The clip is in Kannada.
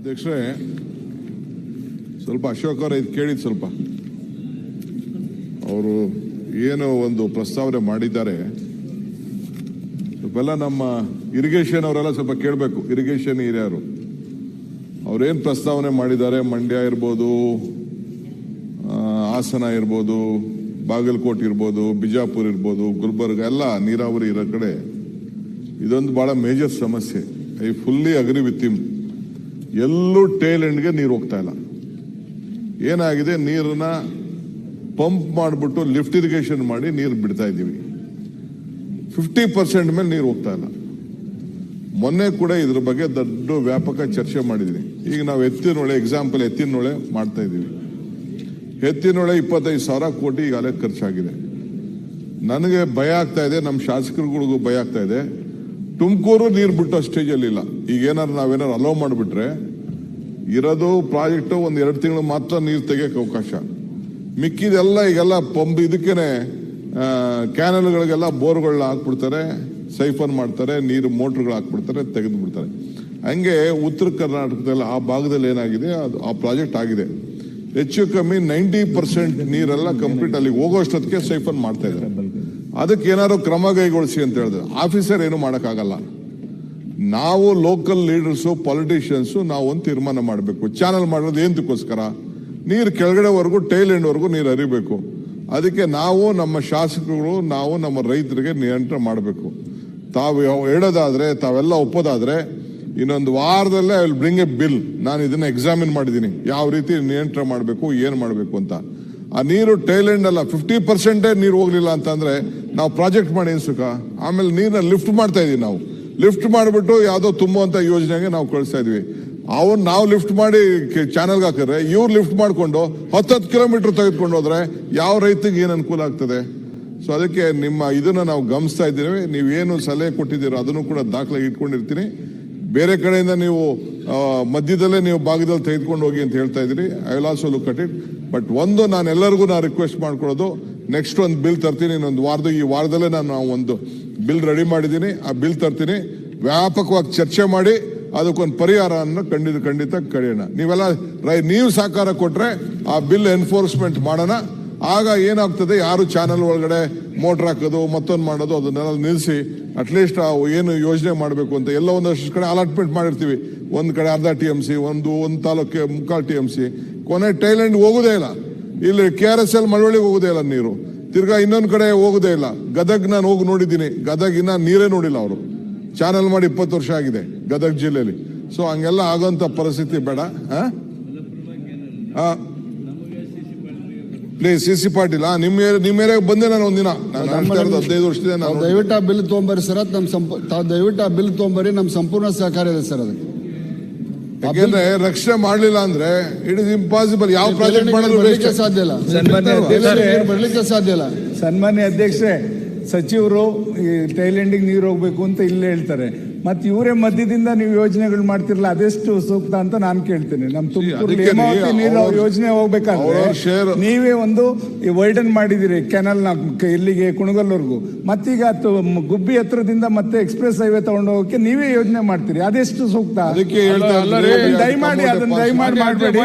ಅಧ್ಯಕ್ಷರೇ, ಸ್ವಲ್ಪ ಅಶೋಕ್ ಅವರ ಇದು ಕೇಳಿದ್ ಸ್ವಲ್ಪ. ಅವರು ಏನು ಒಂದು ಪ್ರಸ್ತಾವನೆ ಮಾಡಿದ್ದಾರೆ. ಸ್ವಲ್ಪ ನಮ್ಮ ಇರಿಗೇಷನ್ ಅವರೆಲ್ಲ ಸ್ವಲ್ಪ ಕೇಳಬೇಕು. ಇರಿಗೇಷನ್ ಹಿರಿಯರು. ಅವ್ರೇನು ಪ್ರಸ್ತಾವನೆ ಮಾಡಿದ್ದಾರೆ? ಮಂಡ್ಯ ಇರ್ಬೋದು ಹಾಸನ ಇರ್ಬೋದು, ಬಾಗಲಕೋಟೆ ಇರ್ಬೋದು, ಬಿಜಾಪುರ್ ಇರ್ಬೋದು, ಗುಲ್ಬರ್ಗ, ಎಲ್ಲ ನೀರಾವರಿ ಇರೋ ಕಡೆ ಇದೊಂದು ಬಹಳ ಮೇಜರ್ ಸಮಸ್ಯೆ. I fully agree with him ಎಲ್ಲೂ ಟೇಲ್ ಎಂಡ್ಗೆ ನೀರು ಹೋಗ್ತಾ ಇಲ್ಲ. ಏನಾಗಿದೆ? ನೀರನ್ನ ಪಂಪ್ ಮಾಡಿಬಿಟ್ಟು ಲಿಫ್ಟ್ ಇರಿಗೇಷನ್ ಮಾಡಿ ನೀರು ಬಿಡ್ತಾ ಇದ್ದೀವಿ. ಫಿಫ್ಟಿ ಪರ್ಸೆಂಟ್ ಮೇಲೆ ನೀರು ಹೋಗ್ತಾ ಇಲ್ಲ. ಮೊನ್ನೆ ಕೂಡ ಇದ್ರ ಬಗ್ಗೆ ದೊಡ್ಡ ವ್ಯಾಪಕ ಚರ್ಚೆ ಮಾಡಿದ್ದೀನಿ ಈಗ ನಾವು ಎತ್ತಿನೊಳೆ ಎಕ್ಸಾಂಪಲ್ ಎತ್ತಿನೊಳೆ ಮಾಡ್ತಾ ಇದ್ದೀವಿ. ಎತ್ತಿನೊಳೆ ಇಪ್ಪತ್ತೈದು ಸಾವಿರ ಕೋಟಿ ಈಗಾಗಲೇ ಖರ್ಚಾಗಿದೆ. ನನಗೆ ಭಯ ಆಗ್ತಾ ಇದೆ ನಮ್ಮ ಶಾಸಕರುಗಳಿಗೂ ಭಯ ಆಗ್ತಾ ಇದೆ. ತುಮಕೂರು ನೀರು ಬಿಟ್ಟೋ ಸ್ಟೇಜಲ್ಲಿ ಇಲ್ಲ ಈಗ ಏನಾರು ನಾವೇನಾರು ಅಲೋ ಮಾಡಿಬಿಟ್ರೆ ಇರೋದು ಪ್ರಾಜೆಕ್ಟ್ ಒಂದು ಎರಡು ತಿಂಗಳು ಮಾತ್ರ ನೀರು ತೆಗಿಯೋಕೆ ಅವಕಾಶ. ಮಿಕ್ಕಿದೆಲ್ಲ ಈಗೆಲ್ಲ ಪಂಪ್ ಇದಕ್ಕೇನೆ ಕ್ಯಾನಲ್ಗಳಿಗೆಲ್ಲ ಬೋರ್ಗಳನ್ನ ಹಾಕ್ಬಿಡ್ತಾರೆ ಸೈಫನ್ ಮಾಡ್ತಾರೆ, ನೀರು ಮೋಟ್ರ್ಗಳು ಹಾಕ್ಬಿಡ್ತಾರೆ ತೆಗೆದು ಬಿಡ್ತಾರೆ ಹಂಗೆ ಉತ್ತರ ಕರ್ನಾಟಕದಲ್ಲಿ ಆ ಭಾಗದಲ್ಲಿ ಏನಾಗಿದೆ, ಅದು ಆ ಪ್ರಾಜೆಕ್ಟ್ ಆಗಿದೆ. ಹೆಚ್ಚು ಕಮ್ಮಿ ನೈಂಟಿ ಪರ್ಸೆಂಟ್ ನೀರೆಲ್ಲ ಕಂಪ್ಲೀಟ್ ಅಲ್ಲಿ ಹೋಗೋಷ್ಟೊತ್ತಿಗೆ ಸೈಫನ್ ಮಾಡ್ತಾ ಇದ್ದಾರೆ. ಅದಕ್ಕೆ ಏನಾದ್ರು ಕ್ರಮ ಕೈಗೊಳಿಸಿ ಅಂತ ಹೇಳಿದ್ರು. ಆಫೀಸರ್ ಏನು ಮಾಡೋಕ್ಕಾಗಲ್ಲ. ನಾವು ಲೋಕಲ್ ಲೀಡರ್ಸು ಪೊಲಿಟಿಷಿಯನ್ಸು ನಾವು ಒಂದು ತೀರ್ಮಾನ ಮಾಡಬೇಕು. ಚಾನಲ್ ಮಾಡೋದು ಏನಕ್ಕೋಸ್ಕರ ನೀರು ಕೆಳಗಡೆವರೆಗೂ ಟೈಲ್ ಎಂಡ್ವರೆಗೂ ನೀರು ಹರಿಬೇಕು. ಅದಕ್ಕೆ ನಾವು ನಮ್ಮ ಶಾಸಕರು ನಾವು ನಮ್ಮ ರೈತರಿಗೆ ನಿಯಂತ್ರಣ ಮಾಡಬೇಕು. ತಾವು ಹೇಳೋದಾದ್ರೆ, ತಾವೆಲ್ಲ ಒಪ್ಪೋದಾದ್ರೆ, ಇನ್ನೊಂದು ವಾರದಲ್ಲೇ I will bring a bill ನಾನು ಇದನ್ನ ಎಕ್ಸಾಮಿನ್ ಮಾಡಿದ್ದೀನಿ. ಯಾವ ರೀತಿ ನಿಯಂತ್ರಣ ಮಾಡಬೇಕು, ಏನು ಮಾಡಬೇಕು ಅಂತ. ಆ ನೀರು ಟೈಲೆಂಡ್ ಅಲ್ಲ. ಫಿಫ್ಟಿ ಪರ್ಸೆಂಟೇ ನೀರು ಹೋಗಲಿಲ್ಲ ಅಂತಂದ್ರೆ ನಾವು ಪ್ರಾಜೆಕ್ಟ್ ಮಾಡಿ ಏನ್ ಸುಖ? ಆಮೇಲೆ ನೀರನ್ನ ಲಿಫ್ಟ್ ಮಾಡ್ತಾ ಇದೀವಿ ನಾವು. ಲಿಫ್ಟ್ ಮಾಡಿಬಿಟ್ಟು ಯಾವುದೋ ತುಂಬುವಂತ ಯೋಜನೆಗೆ ನಾವು ಕಳಿಸ್ತಾ ಇದ್ವಿ. ಅವನ್ ನಾವು ಲಿಫ್ಟ್ ಮಾಡಿ ಚಾನಲ್ಗೆ ಹಾಕಿದ್ರೆ, ಇವ್ರು ಲಿಫ್ಟ್ ಮಾಡಿಕೊಂಡು ಹತ್ತತ್ತು ಕಿಲೋಮೀಟರ್ ತೆಗೆದುಕೊಂಡು ಹೋದ್ರೆ ಯಾವ ರೈತಗೆ ಏನು ಅನುಕೂಲ ಆಗ್ತದೆ? ಸೊ ಅದಕ್ಕೆ ನಿಮ್ಮ ಇದನ್ನ ನಾವು ಗಮನಿಸ್ತಾ ಇದ್ದೀವಿ. ನೀವೇನು ಸಲಹೆ ಕೊಟ್ಟಿದ್ದೀರೋ ಅದನ್ನು ಕೂಡ ದಾಖಲೆ ಇಟ್ಕೊಂಡಿರ್ತೀನಿ. ಬೇರೆ ಕಡೆಯಿಂದ ನೀವು ಮಧ್ಯದಲ್ಲೇ ನೀವು ಭಾಗದಲ್ಲಿ ತೆಗೆದುಕೊಂಡು ಹೋಗಿ ಅಂತ ಹೇಳ್ತಾ ಇದ್ದೀರಿ. I will also look at it but ಒಂದು ನಾನು ಎಲ್ಲರಿಗೂ ನಾನು ರಿಕ್ವೆಸ್ಟ್ ಮಾಡ್ಕೊಳ್ಳೋದು ನೆಕ್ಸ್ಟ್ ಒಂದು ಬಿಲ್ ತರ್ತೀನಿ. ಇನ್ನೊಂದು ವಾರದ ಈ ವಾರದಲ್ಲೇ ನಾನು ಒಂದು ಬಿಲ್ ರೆಡಿ ಮಾಡಿದ್ದೀನಿ. ಆ ಬಿಲ್ ತರ್ತೀನಿ. ವ್ಯಾಪಕವಾಗಿ ಚರ್ಚೆ ಮಾಡಿ, ಅದಕ್ಕೊಂದು ಪರಿಹಾರವನ್ನು ಖಂಡಿತ ಖಂಡಿತ ಕಳೆಯೋಣ. ನೀವೆಲ್ಲ ರೈ, ನೀವು ಸಹಕಾರ ಕೊಟ್ರೆ ಆ ಬಿಲ್ ಎನ್ಫೋರ್ಸ್ಮೆಂಟ್ ಮಾಡೋಣ. ಆಗ ಏನಾಗ್ತದೆ? ಯಾರು ಚಾನಲ್ ಒಳಗಡೆ ಮೋಟ್ರ್ ಹಾಕೋದು, ಮತ್ತೊಂದು ಮಾಡೋದು, ಅದನ್ನೆಲ್ಲ ನಿಲ್ಲಿಸಿ ಅಟ್ಲೀಸ್ಟ್ ಏನು ಯೋಜನೆ ಮಾಡಬೇಕು ಅಂತ ಎಲ್ಲ ಒಂದಷ್ಟು ಕಡೆ ಅಲಾಟ್ಮೆಂಟ್ ಮಾಡಿರ್ತೀವಿ. ಒಂದು ಕಡೆ ಅರ್ಧ ಟಿ ಎಂ ಸಿ ಒಂದು ಒಂದು ತಾಲೂಕಿಗೆ ಮುಕ್ಕಾಲು ಟಿ ಎಂ ಸಿ ಕೊನೆ ಟೈಲೆಂಡ್ ಹೋಗೋದೇ ಇಲ್ಲ. ಇಲ್ಲಿ ಕೆ ಆರ್ ಎಸ್ ಎಲ್ ಮಳವಳ್ಳಿಗೆ ಹೋಗೋದೇ ಇಲ್ಲ ನೀರು. ತಿರ್ಗಾ ಇನ್ನೊಂದು ಕಡೆ ಹೋಗೋದೇ ಇಲ್ಲ. ಗದಗ್ ನಾನು ಹೋಗಿ ನೋಡಿದ್ದೀನಿ. ಗದಗಿನ ಇನ್ನ ನೀರೇ ನೋಡಿಲ್ಲ ಅವರು. ಚಾನಲ್ ಮಾಡಿ ಇಪ್ಪತ್ತು ವರ್ಷ ಆಗಿದೆ ಗದಗ ಜಿಲ್ಲೆಯಲ್ಲಿ ಸೊ ಹಂಗೆಲ್ಲ ಆಗೋಂಥ ಪರಿಸ್ಥಿತಿ ಬೇಡ. ಪ್ಲೀಸ್ ಸಿ ಸಿ ಪಾಟೀಲ್ ನಿಮ್ಮ ಏರಿಯಾ- ನಿಮ್ಮ ಏರಿಯಾಗೆ ಬಂದೆ ನಾನು ಒಂದಿನ. ನಾನು ಹದಿನೈದು ವರ್ಷದಿಂದ ನಾನು ದಯವಿಟ್ಟು ಆ ಬಿಲ್ ತೊಗೊಂಬರಿ ಸರ್. ಅದು ನಮ್ಮ ಸಂಪ ದಯವಿಟ್ಟು ಆ ಬಿಲ್ ತೊಗೊಂಬರಿ ನಮ್ಮ ಸಂಪೂರ್ಣ ಸಹಕಾರ ಇದೆ ಸರ್ ಅದಕ್ಕೆ ಯಾಕೆಂದ್ರೆ ರಕ್ಷಣೆ ಮಾಡ್ಲಿಲ್ಲ ಅಂದ್ರೆ ಇಟ್ ಇಸ್ ಇಂಪಾಸಿಬಲ್ ಯಾವ ಪ್ರಾಜೆಕ್ಟ್ ಮಾಡಲಿಕ್ಕೆ ಬರ್ಲಿಕ್ಕೆ ಸಾಧ್ಯ ಇಲ್ಲ. ಸನ್ಮಾನ್ಯ ಅಧ್ಯಕ್ಷರೇ ನೀರು ಬರ್ಲಿಕ್ಕೆ ಸಾಧ್ಯ ಇಲ್ಲ. ಸನ್ಮಾನ್ಯ ಅಧ್ಯಕ್ಷರೇ ಸಚಿವರು ಈ ಥೈಲ್ಯಾಂಡಿಗೆ ನೀರು ಹೋಗ್ಬೇಕು ಅಂತ ಇಲ್ಲೇ ಹೇಳ್ತಾರೆ. ಮತ್ತೆ ಇವರೇ ಮಧ್ಯದಿಂದ ನೀವು ಯೋಜನೆಗಳು ಮಾಡ್ತಿರಲ್ಲ ಅದೆಷ್ಟು ಸೂಕ್ತ ಅಂತ ನಾನು ಕೇಳ್ತೇನೆ. ನಮ್ಮ ತುಮಕೂರು ಯೋಜನೆ ಹೋಗ್ಬೇಕಾದ್ರೆ ನೀವೇ ಒಂದು ವೈಡನ್ ಮಾಡಿದಿರಿ ಕೆನಲ್ನ ಇಲ್ಲಿಗೆ ಕುಣಗಲ್ವರೆಗೂ ಮತ್ತೀಗ ಗುಬ್ಬಿ ಹತ್ರದಿಂದ ಮತ್ತೆ ಎಕ್ಸ್ಪ್ರೆಸ್ ಹೈವೇ ತಗೊಂಡು ಹೋಗಕ್ಕೆ ನೀವೇ ಯೋಜನೆ ಮಾಡ್ತೀರಿ ಅದೆಷ್ಟು ಸೂಕ್ತ? ದಯಮಾಡಿ ಅದನ್ನ ದಯಮಾಡಿ ಮಾಡಬೇಡಿ.